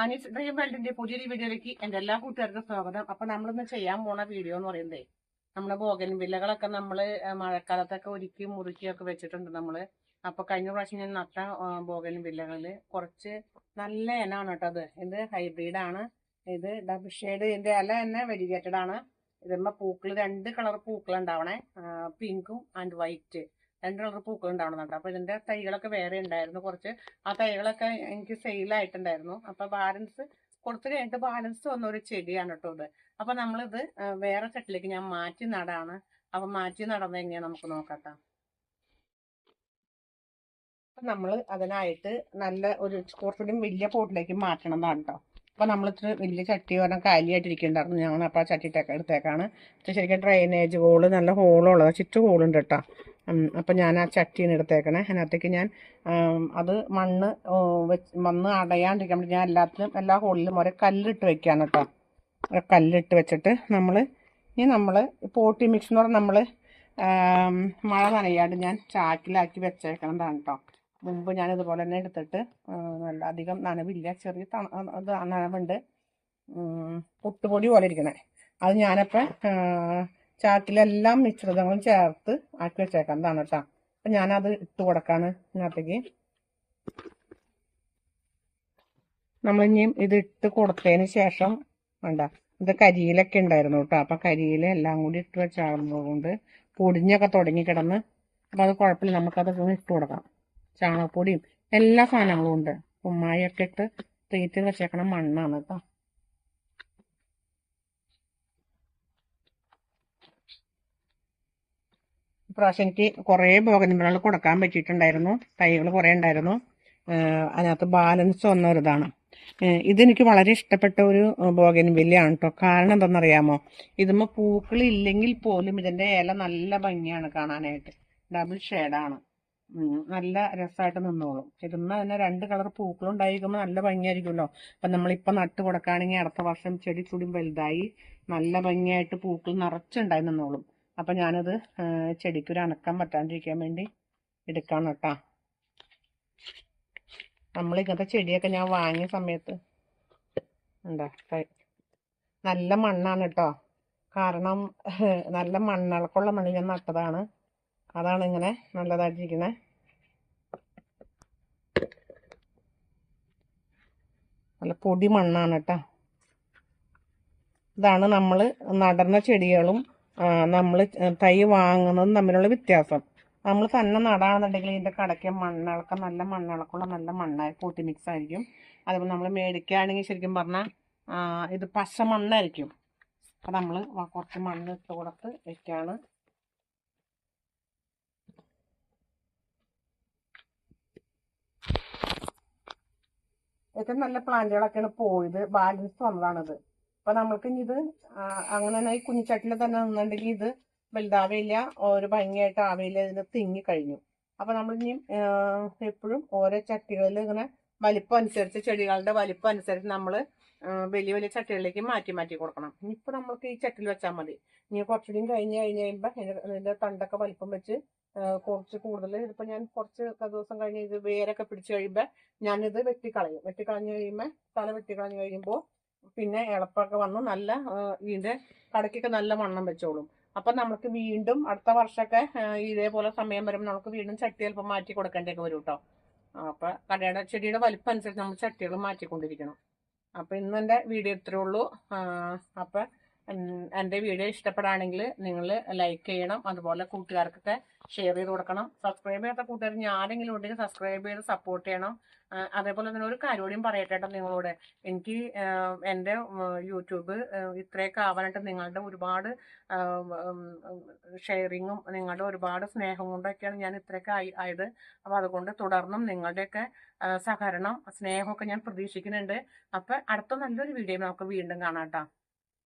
Annie's dream വേൾഡിന്റെ പുതിയൊരു വീഡിയോയിലേക്ക് എന്റെ എല്ലാ കൂട്ടുകാർക്കും സ്വാഗതം. അപ്പൊ നമ്മളിന്ന് ചെയ്യാൻ പോണ വീഡിയോ എന്ന് പറയുന്നത് നമ്മുടെ ബോഗൻ വില്ലകളൊക്കെ നമ്മൾ മഴക്കാലത്തൊക്കെ ഒരുക്കി മുറുക്കിയൊക്കെ വെച്ചിട്ടുണ്ട് നമ്മൾ. അപ്പൊ കഴിഞ്ഞ പ്രാവശ്യം ഞാൻ നട്ട ബോഗൻ വില്ലകളിൽ കുറച്ച് നല്ല ഇനാണ് കേട്ടോ അത്. ഇത് ഹൈബ്രിഡ് ആണ്. ഇത് ഡബിൾ ഷെയ്ഡ് ഇതിന്റെ ഇല തന്നെ വെരിഗേറ്റഡ് ആണ്. ഇതുമ്പോ പൂക്കൾ രണ്ട് കളർ പൂക്കൾ ഉണ്ടാവണേ പിങ്കും ആൻഡ് വൈറ്റ് രണ്ട് കളർ പൂക്കൾ ഉണ്ടാവണമെന്നുണ്ട് കേട്ടോ അപ്പൊ ഇതിന്റെ തൈകളൊക്കെ വേറെ ഉണ്ടായിരുന്നു. കുറച്ച് ആ തൈകളൊക്കെ എനിക്ക് സെയിലായിട്ടുണ്ടായിരുന്നു അപ്പൊ ബാലൻസ് കൊടുത്തു കഴിഞ്ഞിട്ട് ബാലൻസ് വന്ന ഒരു ചെടിയാണ് കേട്ടോ ഇത്. അപ്പൊ നമ്മളിത് വേറെ ചട്ടിലേക്ക് ഞാൻ മാറ്റി നടാണ്. അപ്പൊ മാറ്റി നടന്നത് എങ്ങനെയാ നമുക്ക് നോക്കട്ടെ. നമ്മൾ അതിനായിട്ട് നല്ല ഒരു കുറച്ചുകൂടി വലിയ പോട്ടിലേക്ക് മാറ്റണതാണ് കേട്ടോ അപ്പൊ നമ്മൾ വലിയ ചട്ടി പറഞ്ഞാൽ കാലിയായിട്ടിരിക്കുന്നുണ്ടായിരുന്നു. ഞങ്ങൾ അപ്പൊ ആ ചട്ടി എടുത്തേക്കാണ്. ശരിക്കും ഡ്രൈനേജ് ഹോൾ നല്ല ഹോളുള്ളത് ചുറ്റു ഹോളുണ്ട് കേട്ടോ അപ്പൊ ഞാൻ ആ ചട്ടിയാണ് എടുത്തേക്കണേ. അതിനകത്തേക്ക് ഞാൻ അത് മണ്ണ് വെച്ച് വന്ന് അടയാണ്ടിരിക്കാൻ വേണ്ടി ഞാൻ എല്ലാത്തിലും എല്ലാ ഹോളിലും ഒരേ കല്ലിട്ട് വെക്കുകയാണ് കേട്ടോ. ഒരു കല്ലിട്ട് വെച്ചിട്ട് നമ്മൾ ഇനി നമ്മൾ പോട്ടി മിക്സ് എന്ന് പറഞ്ഞാൽ നമ്മൾ മഴ നനയാണ്ട് ഞാൻ ചാക്കിലാക്കി വെച്ചേക്കണതാണ് കേട്ടോ. മുമ്പ് ഞാൻ ഇതുപോലെ തന്നെ എടുത്തിട്ട് നല്ല അധികം നനവില്ല. ചെറിയ നനവുണ്ട്. പൊട്ടുപൊടി പോലെ ഇരിക്കണേ. അത് ഞാനപ്പോൾ ചാക്കിലെല്ലാം മിശ്രിതങ്ങളും ചേർത്ത് ആക്കി വെച്ചേക്കുന്നതാണ് കേട്ടോ അപ്പം ഞാനത് ഇട്ട് കൊടുക്കാണ് ഇതിനകത്തേക്ക്. നമ്മളിനിയും ഇത് ഇട്ട് കൊടുത്തതിന് ശേഷം വേണ്ട ഇത് കരിയിലൊക്കെ ഉണ്ടായിരുന്നു കേട്ടോ അപ്പം കരിയില എല്ലാം കൂടി ഇട്ട് വെച്ചാകുന്നതുകൊണ്ട് പൊടിഞ്ഞൊക്കെ തുടങ്ങി കിടന്ന് അപ്പം അത് കുഴപ്പമില്ല. നമുക്കത് ഇട്ട് കൊടുക്കാം. ചാണകപ്പൊടിയും എല്ലാ സാധനങ്ങളും ഉണ്ട്. ഉമ്മായൊക്കെ ഇട്ട് തീറ്റ് വെച്ചേക്കണ മണ്ണാണ് കേട്ടോ ഇപ്രാവശ്യം എനിക്ക് കുറേ ബോഗൻവില്ലകൾ കൊടുക്കാൻ പറ്റിയിട്ടുണ്ടായിരുന്നു. തൈകൾ കുറേ ഉണ്ടായിരുന്നു. അതിനകത്ത് ബാലൻസ് വന്ന ഒരു ഇതാണ്. ഇതെനിക്ക് വളരെ ഇഷ്ടപ്പെട്ട ഒരു ബോഗൻവില്ലയാണ് കേട്ടോ. കാരണം എന്താണെന്നറിയാമോ? ഇതുമ്പോൾ പൂക്കൾ ഇല്ലെങ്കിൽ പോലും ഇതിന്റെ ഇല നല്ല ഭംഗിയാണ് കാണാനായിട്ട്. ഡബിൾ ഷെയ്ഡാണ് നല്ല രസമായിട്ട് നിന്നോളും. ഇരുന്ന് തന്നെ രണ്ട് കളർ പൂക്കളുണ്ടായിരിക്കുമ്പോൾ നല്ല ഭംഗിയായിരിക്കുമല്ലോ. അപ്പം നമ്മളിപ്പോൾ നട്ട് കൊടുക്കുകയാണെങ്കിൽ അടുത്ത വർഷം ചെടി ചുടി വലുതായി നല്ല ഭംഗിയായിട്ട് പൂക്കൾ നിറച്ചുണ്ടായി നിന്നോളും. അപ്പം ഞാനത് ചെടിക്കൊരു അനക്കം പറ്റാണ്ടിരിക്കാൻ വേണ്ടി എടുക്കാണ് കേട്ടോ. നമ്മൾ ഇങ്ങനത്തെ ചെടിയൊക്കെ ഞാൻ വാങ്ങിയ സമയത്ത് എന്താ നല്ല മണ്ണാണ് കേട്ടോ. കാരണം നല്ല മണ്ണിളക്കുള്ള മണ്ണിൽ ഞാൻ നട്ടതാണ്. അതാണ് ഇങ്ങനെ നല്ലതായിട്ടിരിക്കുന്നത് നല്ല പൊടി മണ്ണാണ് കേട്ടോ. ഇതാണ് നമ്മൾ നടുന്ന ചെടികളും നമ്മൾ തൈ വാങ്ങുന്നതും തമ്മിലുള്ള വ്യത്യാസം. നമ്മൾ തന്നെ നടാണെന്നുണ്ടെങ്കിൽ ഇതിന്റെ കടയ്ക്ക് മണ്ണിളക്കം നല്ല മണ്ണിളക്കുള്ള നല്ല മണ്ണായി കൂട്ടി മിക്സ് ആയിരിക്കും. അതുപോലെ നമ്മൾ മേടിക്കുകയാണെങ്കിൽ ശരിക്കും പറഞ്ഞാൽ ഇത് പശ മണ്ണായിരിക്കും. അപ്പം നമ്മൾ കുറച്ച് മണ്ണ് ഇട്ട് കൊടുത്ത് വെക്കുകയാണ് ഏറ്റവും നല്ല പ്ലാന്റുകളൊക്കെയാണ് പോയത്. ബാലൻസ് വന്നതാണിത്. അപ്പൊ നമ്മൾക്ക് ഇനി ഇത് അങ്ങനെ ഈ കുഞ്ഞിച്ചട്ടിൽ തന്നെ നിന്നുണ്ടെങ്കിൽ ഇത് വലുതാവില്ല ഒരു ഭംഗിയായിട്ട് ആവില്ല ഇതിന് തിങ്ങി കഴിഞ്ഞു. അപ്പൊ നമ്മൾ ഇനി എപ്പോഴും ഓരോ ചട്ടികളിൽ ഇങ്ങനെ വലിപ്പം അനുസരിച്ച് ചെടികളുടെ വലിപ്പം അനുസരിച്ച് നമ്മൾ വലിയ വലിയ ചട്ടികളിലേക്ക് മാറ്റി മാറ്റി കൊടുക്കണം. ഇനിയിപ്പോൾ നമ്മൾക്ക് ഈ ചട്ടിയിൽ വെച്ചാൽ മതി. ഇനി കുറച്ചുകൂടി കഴിഞ്ഞ് കഴിഞ്ഞ് കഴിയുമ്പോൾ ഇതിന്റെ തണ്ടൊക്കെ വലിപ്പം വെച്ച് കുറച്ച് കൂടുതൽ ഇതിപ്പോൾ ഞാൻ കുറച്ച് ദിവസം കഴിഞ്ഞ് ഇത് വേരൊക്കെ പിടിച്ചു കഴിയുമ്പോൾ ഞാനിത് വെട്ടിക്കളയും. വെട്ടിക്കളഞ്ഞ് കഴിയുമ്പോൾ തല വെട്ടിക്കളഞ്ഞ് കഴിയുമ്പോൾ പിന്നെ ഇളപ്പൊക്കെ വന്ന് നല്ല ഇതിന്റെ കടക്കൊക്കെ നല്ല വണ്ണം വെച്ചോളും. അപ്പൊ നമുക്ക് വീണ്ടും അടുത്ത വർഷമൊക്കെ ഇതേപോലെ സമയം വരുമ്പോൾ നമുക്ക് വീണ്ടും ചട്ടി ചിലപ്പോൾ മാറ്റി കൊടുക്കേണ്ടിയൊക്കെ വരും കേട്ടോ അപ്പൊ കടയുടെ ചെടിയുടെ വലിപ്പം അനുസരിച്ച് നമ്മൾ ചട്ടികൾ മാറ്റിക്കൊണ്ടിരിക്കണം. അപ്പൊ ഇന്ന് എന്റെ വീഡിയോ ഇത്രേ ഉള്ളൂ. അപ്പൊ എന്റെ വീഡിയോ ഇഷ്ടപ്പെടുകയാണെങ്കിൽ നിങ്ങൾ ലൈക്ക് ചെയ്യണം. അതുപോലെ കൂട്ടുകാർക്കൊക്കെ ഷെയർ ചെയ്ത് കൊടുക്കണം. സബ്സ്ക്രൈബ് ചെയ്യാത്ത കൂട്ടുകാർ ഞാനെങ്കിലും ഉണ്ടെങ്കിൽ സബ്സ്ക്രൈബ് ചെയ്ത് സപ്പോർട്ട് ചെയ്യണം. അതേപോലെ തന്നെ ഒരു കാര്യം കൂടിയും പറയട്ടെ നിങ്ങളോട്. എനിക്ക് എന്റെ യൂട്യൂബ് ഇത്രയൊക്കെ ആവാനായിട്ട് നിങ്ങളുടെ ഒരുപാട് ഷെയറിങ്ങും നിങ്ങളുടെ ഒരുപാട് സ്നേഹം കൊണ്ടൊക്കെയാണ് ഞാൻ ഇത്രയൊക്കെ ആയി ആയത്. അപ്പോൾ അതുകൊണ്ട് തുടർന്നും നിങ്ങളുടെയൊക്കെ സഹകരണം സ്നേഹമൊക്കെ ഞാൻ പ്രതീക്ഷിക്കുന്നുണ്ട്. അപ്പം അടുത്ത നല്ലൊരു വീഡിയോ നമുക്ക് വീണ്ടും കാണാം കേട്ടോ.